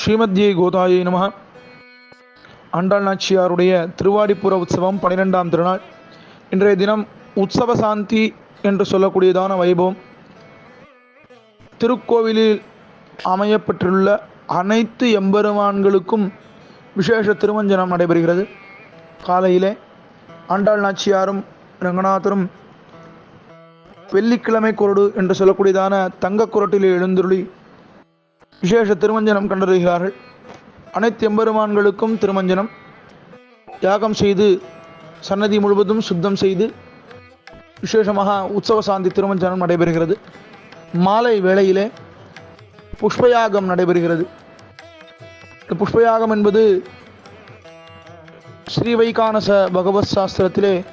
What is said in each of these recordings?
ஸ்ரீமத்யே கோதாயை நம ஆண்டாள் நாச்சியாருடைய திருவாடிப்புற உற்சவம் பனிரெண்டாம் திருநாள். இன்றைய தினம் உற்சவ சாந்தி என்று சொல்லக்கூடியதான வைபவம். திருக்கோவிலில் அமையப்பெற்றுள்ள அனைத்து எம்பெருமான்களுக்கும் விசேஷ திருமஞ்சனம் நடைபெறுகிறது. காலையிலே ஆண்டாள் நாச்சியாரும் ரங்கநாதரும் வெள்ளிக்கிழமை குரடு என்று சொல்லக்கூடியதான தங்கக் குரட்டிலே எழுந்துருளி விசேஷ திருமஞ்சனம் கண்டறிகிறார்கள். அனைத்து எம்பெருமான்களுக்கும் திருமஞ்சனம். யாகம் செய்து சன்னதி முழுவதும் சுத்தம் செய்து விசேஷமாக உற்சவ சாந்தி திருமஞ்சனம் நடைபெறுகிறது. மாலை வேளையிலே புஷ்பயாகம் நடைபெறுகிறது. இந்த புஷ்பயாகம் என்பது ஸ்ரீ வைகானச பகவத் சாஸ்திரத்திலே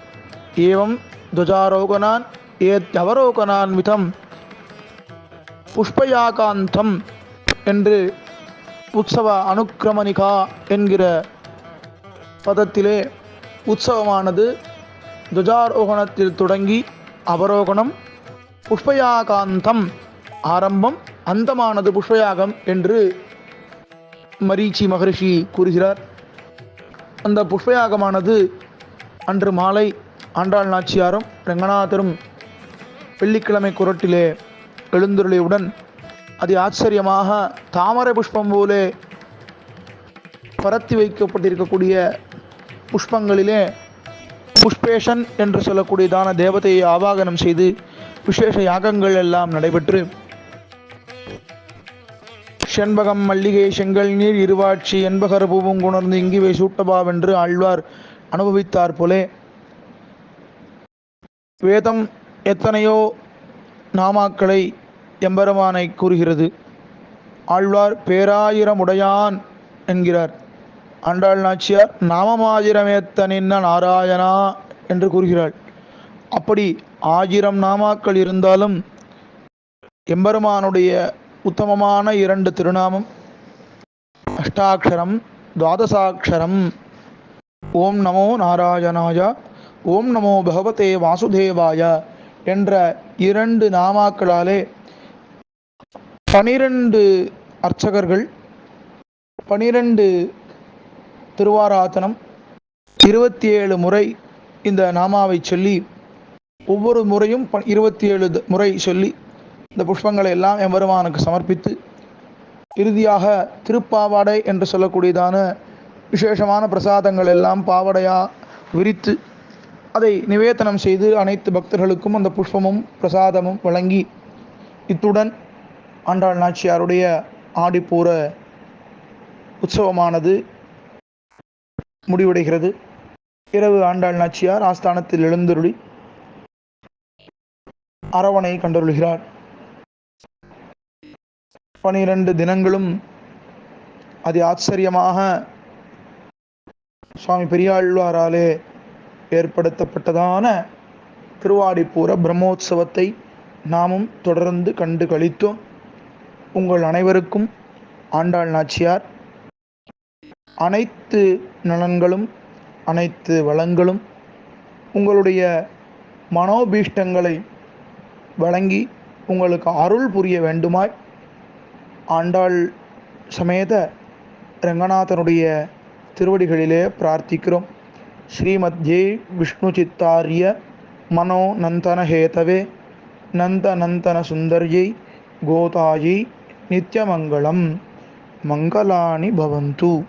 ஏவம் துவஜாரோகனான் ஏத் அவரோகனான்விதம் புஷ்பயாகாந்தம் என்று உற்சவ அனுக்கிரமணிகா என்கிற பதத்திலே உற்சவமானது துவஜாரோகணத்தில் தொடங்கி அவரோகணம் புஷ்பயாகாந்தம் ஆரம்பம் அந்தமானது புஷ்பயாகம் என்று மரீச்சி மகரிஷி கூறுகிறார். அந்த புஷ்பயாகமானது அன்று மாலை ஆண்டாள் நாச்சியாரும் ரங்கநாதரும் வெள்ளிக்கிழமை குரட்டிலே எழுந்துருளியுடன் அதி ஆச்சரியமாக தாமரை புஷ்பம் போலே பரத்தி வைக்கப்பட்டிருக்கக்கூடிய புஷ்பங்களிலே புஷ்பேஷன் என்று சொல்லக்கூடியதான தேவதையை ஆவாகனம் செய்து விசேஷ யாகங்கள் எல்லாம் நடைபெற்று செண்பகம் மல்லிகை செங்கல் நீர் இருவாட்சி என்பகர் பூவும் குணர்ந்து இங்கிவை சூட்டபாவென்று ஆழ்வார் அனுபவித்தார் போலே. வேதம் எத்தனையோ நாமாக்களை எம்பெருமானை கூறுகிறது. ஆழ்வார் பேராயிரமுடையான் என்கிறார். ஆண்டாள் நாச்சியார் நாமமாயிரமேத்தனின்ன நாராயணா என்று கூறுகிறாள். அப்படி ஆயிரம் நாமாக்கள் இருந்தாலும் எம்பெருமானுடைய உத்தமமான இரண்டு திருநாமம் அஷ்டாட்சரம் துவாதசாட்சரம் ஓம் நமோ நாராயணாயா ஓம் நமோ பகவதே வாசுதேவாய என்ற இரண்டு நாமாக்களாலே பனிரெண்டு அர்ச்சகர்கள் பனிரெண்டு திருவாராத்தனம் இருபத்தி ஏழு முறை இந்த நாமாவை சொல்லி ஒவ்வொரு முறையும் இருபத்தி ஏழு முறை சொல்லி இந்த புஷ்பங்களை எல்லாம் எம்பெருமானுக்கு சமர்ப்பித்து இறுதியாக திருப்பாவாடை என்று சொல்லக்கூடியதான விசேஷமான பிரசாதங்கள் எல்லாம் பாவடையா விரித்து அதை நிவேதனம் செய்து அனைத்து பக்தர்களுக்கும் அந்த புஷ்பமும் பிரசாதமும் வழங்கி இத்துடன் ஆண்டாள் நாச்சியாருடைய ஆடிப்பூர உற்சவமானது முடிவடைகிறது. இரவு ஆண்டாள் நாச்சியார் ஆஸ்தானத்தில் எழுந்தருளி அரவணை கண்டருள்கிறார். பனிரெண்டு தினங்களும் அதி ஆச்சரியமாக சுவாமி பெரியாழ்வாராலே ஏற்படுத்தப்பட்டதான திருவாடிப்பூர பிரம்மோற்சவத்தை நாமும் தொடர்ந்து கண்டு கழித்தோம் உங்கள் அனைவருக்கும் ஆண்டாள் நாச்சியார். அனைத்து நலன்களும் அனைத்து வளங்களும் உங்களுடைய மனோபீஷ்டங்களை வழங்கி உங்களுக்கு அருள் புரிய வேண்டுமாய். ஆண்டாள் சமேத ரங்கநாதனுடைய திருவடிகளிலே பிரார்த்திக்கிறோம். ஸ்ரீமத்யே விஷ்ணு சித்தாரிய மனோ நந்தன ஹேதவே நந்த நந்தன சுந்தர்யை கோதாயை நித்யமங்கலம். மங்களானி பவந்து.